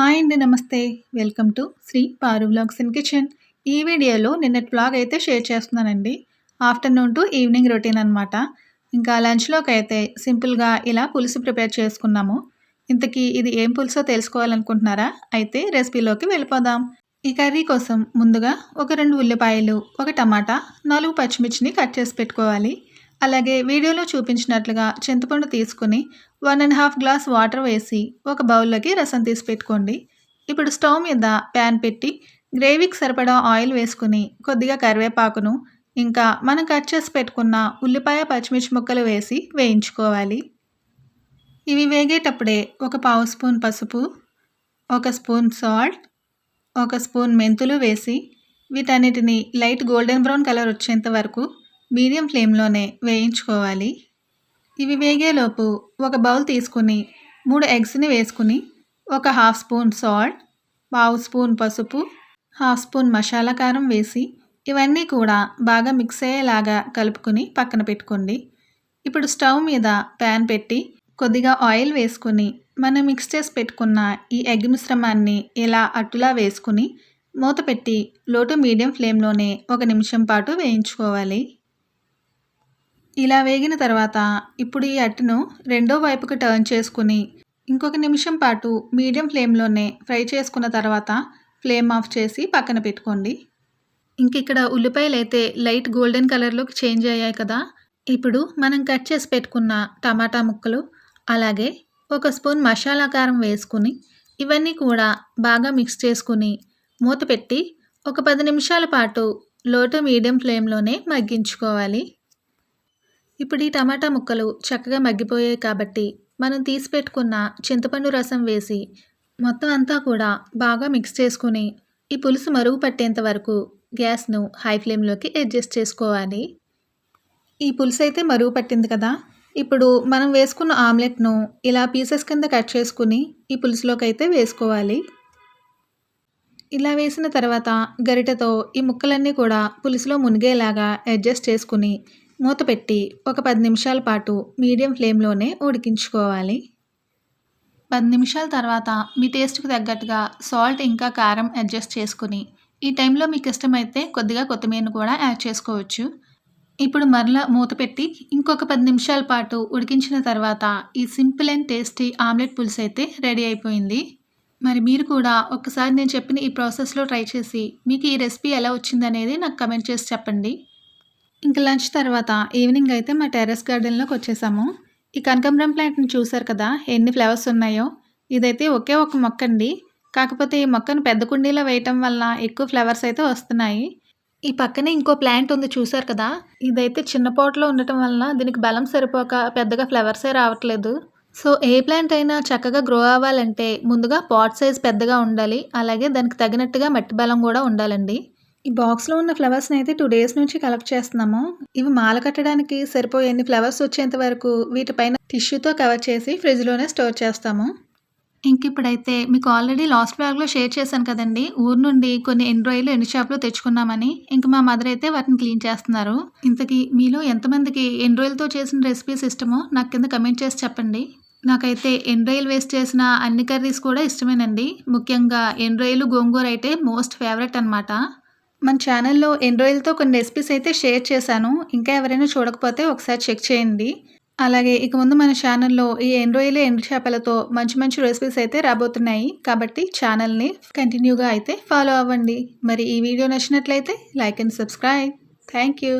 Hi అండి నమస్తే. Welcome to Sri Paru blogs in kitchen ఈ వీడియోలో నిన్నటి బ్లాగ్ అయితే షేర్ చేస్తున్నానండి. ఆఫ్టర్నూన్ టు ఈవినింగ్ రొటీన్ అనమాట ఇంకా లంచ్లోకి అయితే సింపుల్గా ఇలా పులుసు ప్రిపేర్ చేసుకున్నాము. ఇంతకీ ఇది ఏం పులుసో తెలుసుకోవాలనుకుంటున్నారా? అయితే రెసిపీలోకి వెళ్ళిపోదాం. ఈ కర్రీ కోసం ముందుగా ఒక రెండు ఉల్లిపాయలు ఒక టమాటా నాలుగు పచ్చిమిర్చిని కట్ చేసి పెట్టుకోవాలి. అలాగే వీడియోలో చూపించినట్లుగా చింతపండు తీసుకుని one and half glass water వేసి ఒక బౌల్లోకి రసం తీసి పెట్టుకోండి. ఇప్పుడు స్టవ్ మీద ప్యాన్ పెట్టి గ్రేవీకి సరిపడా ఆయిల్ వేసుకుని కొద్దిగా కరివేపాకును ఇంకా మనం కట్ చేసి పెట్టుకున్న ఉల్లిపాయ పచ్చిమిర్చి ముక్కలు వేసి వేయించుకోవాలి. ఇవి వేగేటప్పుడే ఒక పావు స్పూన్ పసుపు ఒక స్పూన్ సాల్ట్ ఒక స్పూన్ మెంతులు వేసి వీటన్నిటిని లైట్ గోల్డెన్ బ్రౌన్ కలర్ వచ్చేంత వరకు మీడియం ఫ్లేమ్లోనే వేయించుకోవాలి. ఇవి వేగేలోపు ఒక బౌల్ తీసుకుని మూడు ఎగ్స్ని వేసుకుని ఒక హాఫ్ స్పూన్ సాల్ట్ పావు స్పూన్ పసుపు హాఫ్ స్పూన్ మసాలా కారం వేసి ఇవన్నీ కూడా బాగా మిక్స్ అయ్యేలాగా కలుపుకొని పక్కన పెట్టుకోండి. ఇప్పుడు స్టవ్ మీద ప్యాన్ పెట్టి కొద్దిగా ఆయిల్ వేసుకొని మనం మిక్స్ చేసి పెట్టుకున్న ఈ ఎగ్ మిశ్రమాన్ని ఇలా అట్టులా వేసుకుని మూత పెట్టి లోటు మీడియం ఫ్లేమ్లోనే ఒక నిమిషం పాటు వేయించుకోవాలి. ఇలా వేగిన తర్వాత ఇప్పుడు ఈ అట్టును రెండో వైపుకి టర్న్ చేసుకుని ఇంకొక నిమిషం పాటు మీడియం ఫ్లేమ్లోనే ఫ్రై చేసుకున్న తర్వాత ఫ్లేమ్ ఆఫ్ చేసి పక్కన పెట్టుకోండి. ఇంక ఇక్కడ ఉల్లిపాయలు అయితే లైట్ గోల్డెన్ కలర్లోకి చేంజ్ అయ్యాయి కదా. ఇప్పుడు మనం కట్ చేసి పెట్టుకున్న టమాటా ముక్కలు అలాగే ఒక స్పూన్ మసాలా కారం వేసుకుని ఇవన్నీ కూడా బాగా మిక్స్ చేసుకుని మూత పెట్టి ఒక పది నిమిషాల పాటు లో టు మీడియం ఫ్లేమ్లోనే మగ్గించుకోవాలి. ఇప్పుడు ఈ టమాటా ముక్కలు చక్కగా మగ్గిపోయాయి కాబట్టి మనం తీసి పెట్టుకున్న చింతపండు రసం వేసి మొత్తం అంతా కూడా బాగా మిక్స్ చేసుకుని ఈ పులుసు మరుగు పట్టేంత వరకు గ్యాస్ను హై ఫ్లేమ్లోకి అడ్జస్ట్ చేసుకోవాలి. ఈ పులుసు అయితే మరుగు పట్టింది కదా ఇప్పుడు మనం వేసుకున్న ఆమ్లెట్ను ఇలా పీసెస్ కింద కట్ చేసుకుని ఈ పులుసులోకి అయితే వేసుకోవాలి. ఇలా వేసిన తర్వాత గరిటెతో ఈ ముక్కలన్నీ కూడా పులుసులో మునిగేలాగా అడ్జస్ట్ చేసుకుని మూత పెట్టి ఒక పది నిమిషాల పాటు మీడియం ఫ్లేమ్లోనే ఉడికించుకోవాలి. పది నిమిషాల తర్వాత మీ టేస్ట్కి తగ్గట్టుగా సాల్ట్ ఇంకా కారం అడ్జస్ట్ చేసుకుని ఈ టైంలో మీకు ఇష్టమైతే కొద్దిగా కొత్తిమీరను కూడా యాడ్ చేసుకోవచ్చు. ఇప్పుడు మరలా మూత పెట్టి ఇంకొక పది నిమిషాల పాటు ఉడికించిన తర్వాత ఈ సింపుల్ అండ్ టేస్టీ ఆమ్లెట్ పులుసు అయితే రెడీ అయిపోయింది. మరి మీరు కూడా ఒకసారి నేను చెప్పిన ఈ ప్రాసెస్లో ట్రై చేసి మీకు ఈ రెసిపీ ఎలా వచ్చిందనేది నాకు కమెంట్ చేసి చెప్పండి. ఇంకా లంచ్ తర్వాత ఈవినింగ్ అయితే మా టెర్రస్ గార్డెన్లోకి వచ్చేసాము. ఈ కనకంబరం ప్లాంట్ని చూసారు కదా ఎన్ని ఫ్లవర్స్ ఉన్నాయో. ఇదైతే ఒకే ఒక మొక్క అండి కాకపోతే ఈ మొక్కను పెద్ద కుండీలో వేయటం వల్ల ఎక్కువ ఫ్లవర్స్ అయితే వస్తున్నాయి. ఈ పక్కనే ఇంకో ప్లాంట్ ఉంది చూసారు కదా ఇదైతే చిన్న పోట్లో ఉండటం వలన దీనికి బలం సరిపోక పెద్దగా ఫ్లవర్సే రావట్లేదు. సో ఏ ప్లాంట్ అయినా చక్కగా గ్రో అవ్వాలంటే ముందుగా పాట్ సైజ్ పెద్దగా ఉండాలి అలాగే దానికి తగినట్టుగా మట్టి బలం కూడా ఉండాలండి. ఈ బాక్స్లో ఉన్న ఫ్లవర్స్ని అయితే టూ డేస్ నుంచి కలెక్ట్ చేస్తున్నాము. ఇవి మాల కట్టడానికి సరిపోయే ఎన్ని ఫ్లవర్స్ వచ్చేంత వరకు వీటిపైన టిష్యూతో కవర్ చేసి ఫ్రిడ్జ్లోనే స్టోర్ చేస్తాము. ఇంక ఇప్పుడైతే మీకు ఆల్రెడీ లాస్ట్ బ్లాగ్లో షేర్ చేశాను కదండి ఊరు నుండి కొన్ని ఎండ్రాయిలు ఎండు షాప్లో తెచ్చుకున్నామని. ఇంక మా మదర్ అయితే వాటిని క్లీన్ చేస్తున్నారు. ఇంతకీ మీలో ఎంతమందికి ఎండ్రాయిల్తో చేసిన రెసిపీస్ ఇష్టమో నాకు కింద కమెంట్ చేసి చెప్పండి. నాకైతే ఎండ్రాయిల్ వేస్ట్ చేసిన అన్ని కర్రీస్ కూడా ఇష్టమేనండి. ముఖ్యంగా ఎండ్రాయిలు గోంగూర అయితే మోస్ట్ ఫేవరెట్ అనమాట మన ఛానల్లో ఎన్ని రోజులతో కొన్ని రెసిపీస్ అయితే షేర్ చేశాను. ఇంకా ఎవరైనా చూడకపోతే ఒకసారి చెక్ చేయండి. అలాగే ఇక ముందు మన ఛానల్లో ఈ ఎన్ని రోజులు ఎండు చేపలతో మంచి మంచి రెసిపీస్ అయితే రాబోతున్నాయి. కాబట్టి ఛానల్ని కంటిన్యూగా అయితే ఫాలో అవ్వండి. మరి ఈ వీడియో నచ్చినట్లయితే like and subscribe thank you